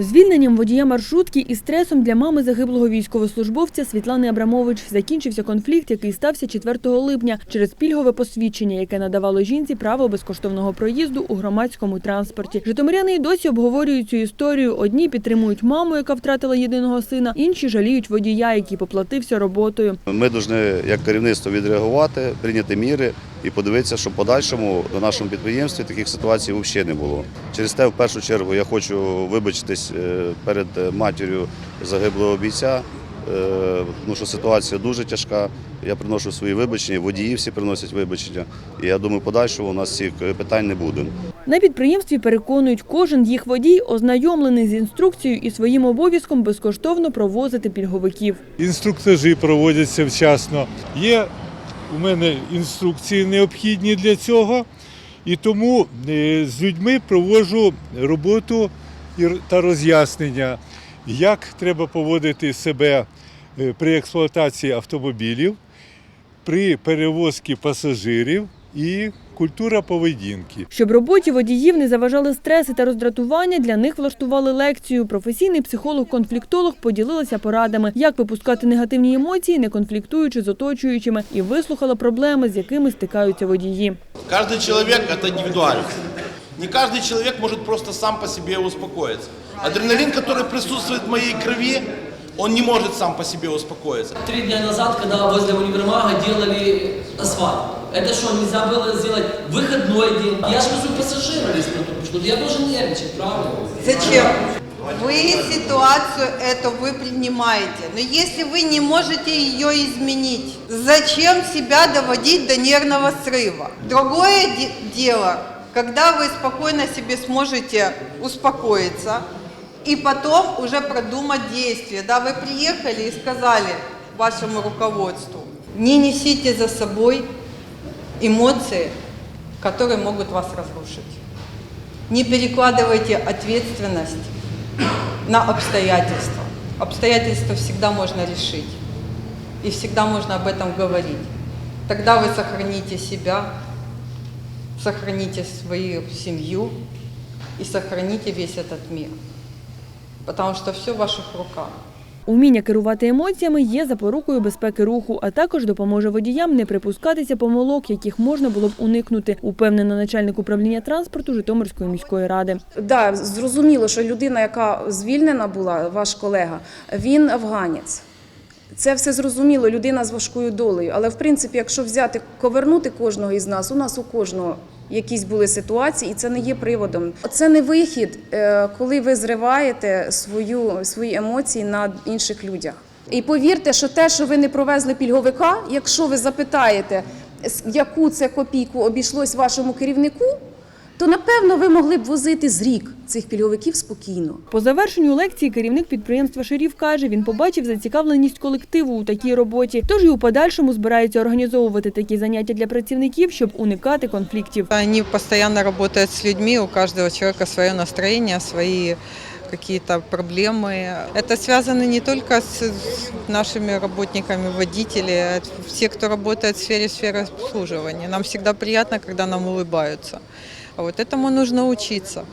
Звільненням водія маршрутки і стресом для мами загиблого військовослужбовця Світлани Абрамович закінчився конфлікт, який стався 4 липня через пільгове посвідчення, яке надавало жінці право безкоштовного проїзду у громадському транспорті. Житомиряни й досі обговорюють цю історію. Одні підтримують маму, яка втратила єдиного сина, інші жаліють водія, який поплатився роботою. Ми повинні як керівництво відреагувати, прийняти міри і подивитися, щоб в подальшому на нашому підприємстві таких ситуацій взагалі не було. Через те, в першу чергу, я хочу вибачитись е, перед матір'ю загиблого бійця, е, тому що ситуація дуже тяжка. Я приношу свої вибачення, водії всі приносять вибачення. І я думаю, в подальшому у нас цих питань не буде. На підприємстві переконують, кожен їх водій ознайомлений з інструкцією і своїм обов'язком безкоштовно провозити пільговиків. інструктажі проводяться вчасно. Є у мене інструкції необхідні для цього, і тому е, з людьми проводжу роботу та роз'яснення, як треба поводити себе е, при експлуатації автомобілів, при перевозці пасажирів і культура поведінки. Щоб роботі водіїв не заважали стреси та роздратування, для них влаштували лекцію. Професійний психолог-конфліктолог поділилася порадами, як випускати негативні емоції, не конфліктуючи з оточуючими, і вислухала проблеми, з якими стикаються водії. Каждый человек – это индивидуальность. Не каждый человек может просто сам по себе успокоиться. Адреналин, который присутствует в моей крови, он не может сам по себе успокоиться. Три дня назад, когда возле универмага делали асфальт, это что, нельзя было сделать выходной день? Я же везу пассажиров весь потому что я должен нервничать, правда? Зачем? Вы ситуацию эту вы принимаете, но если вы не можете ее изменить, зачем себя доводить до нервного срыва? Другое де- дело, когда вы спокойно себе сможете успокоиться и потом уже продумать действия. Да, вы приехали и сказали вашему руководству, не несите за собой эмоции, которые могут вас разрушить. Не перекладывайте ответственность на обстоятельства. Обстоятельства всегда можно решить. И всегда можно об этом говорить. Тогда вы сохраните себя, сохраните свою семью и сохраните весь этот мир. Потому что все в ваших руках. Уміння керувати емоціями є запорукою безпеки руху, а також допоможе водіям не припускатися помилок, яких можна було б уникнути, упевнена начальник управління транспорту Житомирської міської ради. Да, зрозуміло, що людина, яка звільнена була, ваш колега, він афганець. Це все зрозуміло, людина з важкою долею. Але в принципі, якщо взяти ковернути кожного із нас, у нас у кожного якісь були ситуації, і це не є приводом. Це не вихід, е, коли ви зриваєте свою, свої емоції на інших людях. І повірте, що те, що ви не провезли пільговика, якщо ви запитаєте, яку це копійку обійшлось вашому керівнику, то напевно ви могли б возити з рік цих пільговиків спокійно. По завершенню лекції керівник підприємства Шеріф каже, він побачив зацікавленість колективу у такій роботі, тож і у подальшому збирається організовувати такі заняття для працівників, щоб уникати конфліктів. Они постоянно работают с людьми, у каждого человека свое настроение, свои какие-то проблемы. Это связано не только с с нашими работниками, водители, а все, кто работает в сфере, сферы обслуживания. Нам всегда приятно, когда нам улыбаются. А вот этому нужно учиться.